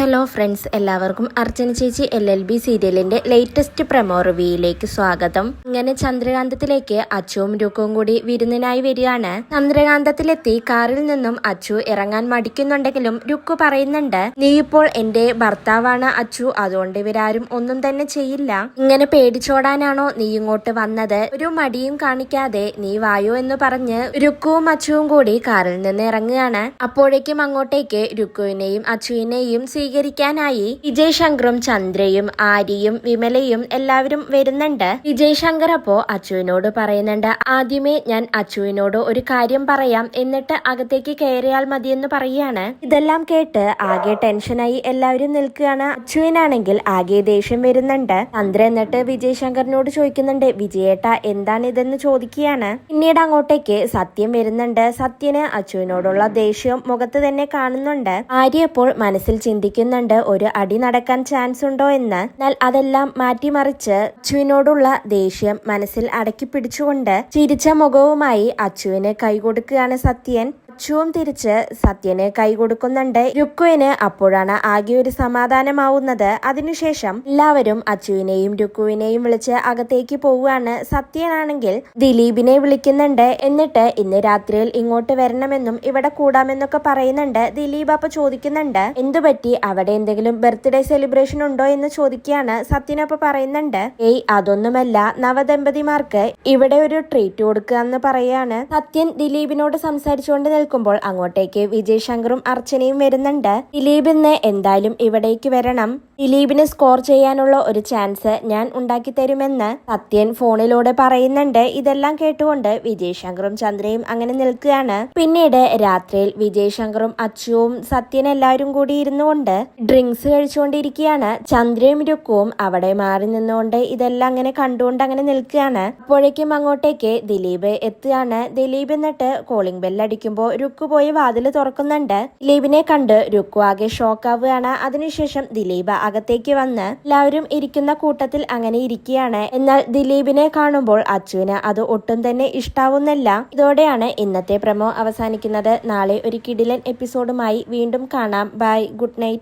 Hello friends എല്ലാവർക്കും അർച്ചന ചേച്ചി L L B സീരിയലിന്റെ ലേറ്റസ്റ്റ് പ്രമോ റിവ്യൂയിലേക്ക് സ്വാഗതം. ഇങ്ങനെ ചന്ദ്രകാന്തത്തിലേക്ക് അച്ചുവും രുക്കവും കൂടി വിരുന്നിനായി വരികയാണ്. ചന്ദ്രകാന്തത്തിലെത്തി കാറിൽ നിന്നും അച്ചു ഇറങ്ങാൻ മടിക്കുന്നുണ്ടെങ്കിലും രുക്കു പറയുന്നുണ്ട് നീ ഇപ്പോൾ എന്റെ ഭർത്താവാണ് അച്ചു അതുകൊണ്ട് ഇവരാരും ഒന്നും തന്നെ ചെയ്യില്ല. ഇങ്ങനെ പേടിച്ചോടാനാണോ നീ ഇങ്ങോട്ട് വന്നത്? ഒരു മടിയും കാണിക്കാതെ നീ വായോ എന്ന് പറഞ്ഞ് രുക്കുവും അച്ചുവും കൂടി കാറിൽ നിന്ന് ഇറങ്ങുകയാണ്. അപ്പോഴേക്കും അങ്ങോട്ടേക്ക് രുക്കുവിനെയും അച്ചുവിനെയും സ്വീകരിക്കാനായി വിജയ് ശങ്കറും ചന്ദ്രയും ആര്യയും വിമലയും എല്ലാവരും വരുന്നുണ്ട്. വിജയ് ശങ്കർ അപ്പോ അച്ചുവിനോട് പറയുന്നുണ്ട് ആദ്യമേ ഞാൻ അച്ചുവിനോട് ഒരു കാര്യം പറയാം. എന്നിട്ട് അകത്തേക്ക് കയറിയാൽ മതിയെന്ന് പറയാണ്. ഇതെല്ലാം കേട്ട് ആകെ ടെൻഷനായി എല്ലാവരും നിൽക്കുകയാണ്. അച്ചുവിനാണെങ്കിൽ ആകെ ദേഷ്യം വരുന്നുണ്ട്. ചന്ദ്ര എന്നിട്ട് വിജയ് ശങ്കറിനോട് ചോദിക്കുന്നുണ്ട് വിജയേട്ട എന്താണ് ഇതെന്ന് ചോദിക്കുകയാണ്? പിന്നീട് അങ്ങോട്ടേക്ക് സത്യം വരുന്നുണ്ട്. സത്യന് അച്ചുവിനോടുള്ള ദേഷ്യം മുഖത്ത് തന്നെ കാണുന്നുണ്ട്. ആര്യ അപ്പോൾ മനസ്സിൽ ചിന്തിക്കുന്നുണ്ട് ഒരു അടി നടക്കാൻ ചാൻസ് ഉണ്ടോ എന്ന്. എന്നാൽ അതെല്ലാം മാറ്റിമറിച്ച് അച്ചുവിനോടുള്ള ദേഷ്യം മനസ്സിൽ അടക്കി പിടിച്ചുകൊണ്ട് ചിരിച്ച മുഖവുമായി അച്ചുവിന് കൈകൊടുക്കുകയാണ് സത്യൻ. അച്ചുവും തിരിച്ച് സത്യന് കൈകൊടുക്കുന്നുണ്ട്. രുക്കുവിന് അപ്പോഴാണ് ആകെ ഒരു സമാധാനമാവുന്നത്. അതിനുശേഷം എല്ലാവരും അച്ചുവിനെയും രുക്കുവിനെയും വിളിച്ച് അകത്തേക്ക് പോവുകയാണ്. സത്യനാണെങ്കിൽ ദിലീപിനെ വിളിക്കുന്നുണ്ട്. എന്നിട്ട് ഇന്ന് രാത്രിയിൽ ഇങ്ങോട്ട് വരണമെന്നും ഇവിടെ കൂടാമെന്നൊക്കെ പറയുന്നുണ്ട്. ദിലീപ് അപ്പൊ ചോദിക്കുന്നുണ്ട് എന്തുപറ്റി? അവിടെ എന്തെങ്കിലും ബർത്ത്ഡേ സെലിബ്രേഷൻ ഉണ്ടോ എന്ന് ചോദിക്കുകയാണ് സത്യനൊപ്പം പറയുന്നുണ്ട്. ഏയ് അതൊന്നുമല്ല. നവദമ്പതിമാർക്ക് ഇവിടെ ഒരു ട്രീറ്റ് കൊടുക്കുക എന്ന് പറയാണ്. സത്യൻ ദിലീപിനോട് സംസാരിച്ചുകൊണ്ട് നിൽക്കുമ്പോൾ അങ്ങോട്ടേക്ക് വിജയ് ശങ്കറും അർച്ചനയും വരുന്നുണ്ട്. ദിലീപ് ഇന്ന് എന്തായാലും ഇവിടേക്ക് വരണം. ദിലീപിന് സ്കോർ ചെയ്യാനുള്ള ഒരു ചാൻസ് ഞാൻ ഉണ്ടാക്കി തരുമെന്ന് സത്യൻ ഫോണിലൂടെ പറയുന്നുണ്ട്. ഇതെല്ലാം കേട്ടുകൊണ്ട് വിജയ് ശങ്കറും ചന്ദ്രയും അങ്ങനെ നിൽക്കുകയാണ്. പിന്നീട് രാത്രിയിൽ വിജയ് ശങ്കറും അച്ചുവും സത്യൻ എല്ലാവരും കൂടി ഇരുന്നുകൊണ്ട് ഡ്രിങ്ക്സ് കഴിച്ചുകൊണ്ടിരിക്കുകയാണ്. ചന്ദ്രയും രുക്കുവും അവിടെ മാറി നിന്നുകൊണ്ട് ഇതെല്ലാം അങ്ങനെ കണ്ടുകൊണ്ട് അങ്ങനെ നിൽക്കുകയാണ്. അപ്പോഴേക്കും അങ്ങോട്ടേക്ക് ദിലീപ് എത്തുകയാണ്. ദിലീപ് എന്നിട്ട് കോളിംഗ് ബെൽ അടിക്കുമ്പോൾ രുക്കു പോയി വാതിൽ തുറക്കുന്നുണ്ട്. ദിലീപിനെ കണ്ട് രുക്കു ആകെ ഷോക്ക് ആവുകയാണ് അതിനുശേഷം ദിലീപ് അകത്തേക്ക് വന്ന് എല്ലാവരും ഇരിക്കുന്ന കൂട്ടത്തിൽ അങ്ങനെ ഇരിക്കുകയാണ്. എന്നാൽ ദിലീപിനെ കാണുമ്പോൾ അച്ചുവിന് അത് ഒട്ടും തന്നെ ഇഷ്ടാവുന്നില്ല. ഇതോടെയാണ് ഇന്നത്തെ പ്രമോ അവസാനിക്കുന്നത്. നാളെ ഒരു കിടിലൻ എപ്പിസോഡുമായി വീണ്ടും കാണാം. Bye good night.